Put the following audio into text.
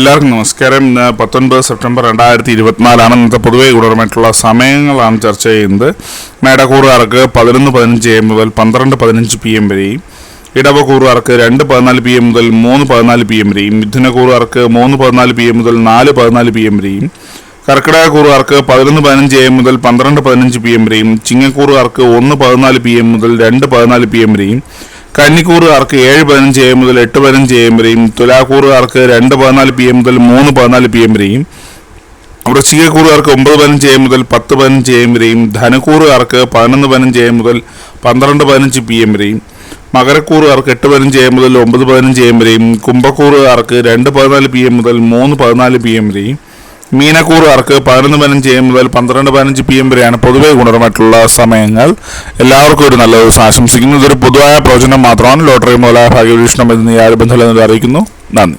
എല്ലാവർക്കും നമസ്കാരം. ഇന്ന് പത്തൊൻപത് സെപ്റ്റംബർ രണ്ടായിരത്തി ഇരുപത്തിനാലാണ് ഇന്നത്തെ പൊതുവെ ഗുണപരമായിട്ടുള്ള സമയങ്ങളാണ് ചർച്ച ചെയ്യുന്നത്. മേടക്കൂറുകാർക്ക് പതിനൊന്ന് പതിനഞ്ച് എം മുതൽ പന്ത്രണ്ട് പതിനഞ്ച് പി എം വരെയും ഇടവക്കൂറുകാർക്ക് രണ്ട് പതിനാല് പി എം മുതൽ മൂന്ന് പതിനാല് പി എം വരെയും മിഥുനക്കൂറുകാർക്ക് മൂന്ന് പതിനാല് പി എം മുതൽ നാല് പതിനാല് പി എം വരെയും കർക്കിടകക്കൂറുകാർക്ക് പതിനൊന്ന് പതിനഞ്ച് എം മുതൽ പന്ത്രണ്ട് പതിനഞ്ച് പി എം വരെയും ചിങ്ങക്കൂറുകാർക്ക് ഒന്ന് പതിനാല് പി എം മുതൽ രണ്ട് പതിനാല് പി എം വരെയും കന്നിക്കൂറുകാർക്ക് ഏഴ് പതിനഞ്ച് എം മുതൽ എട്ട് പതിനഞ്ച് എ എം വരെയും തുലാക്കൂറുകാർക്ക് രണ്ട് പതിനാല് പി എം മുതൽ മൂന്ന് പതിനാല് പി എം വരെയും വൃശ്ചികക്കൂറുകാർക്ക് ഒമ്പത് പതിനഞ്ച് എം മുതൽ പത്ത് പതിനഞ്ച് എ എം വരെയും ധനക്കൂറുകാർക്ക് പതിനൊന്ന് പതിനഞ്ച് എം മുതൽ പന്ത്രണ്ട് പതിനഞ്ച് പി എം വരെയും മകരക്കൂറുകാർക്ക് എട്ട് പതിനഞ്ച് എം മുതൽ ഒമ്പത് പതിനഞ്ച് എ എം വരെയും കുംഭക്കൂറുകാർക്ക് രണ്ട് പതിനാല് പി എം മുതൽ മൂന്ന് പതിനാല് പി എം വരെയും മീനക്കൂറുകാർക്ക് പതിനൊന്ന് പതിനഞ്ച് എം മുതൽ പന്ത്രണ്ട് പതിനഞ്ച് പി എം വരെയാണ് പൊതുവെ ഗുണപരമായിട്ടുള്ള സമയങ്ങൾ. എല്ലാവർക്കും ഒരു നല്ല ദിവസം ആശംസിക്കുന്നു. ഇതൊരു പൊതുവായ പ്രവചനം മാത്രമാണ്. ലോട്ടറി മുതലായ ഭാഗ്യവീക്ഷണം എന്ന് ബന്ധമില്ലെന്ന് അറിയിക്കുന്നു. നന്ദി.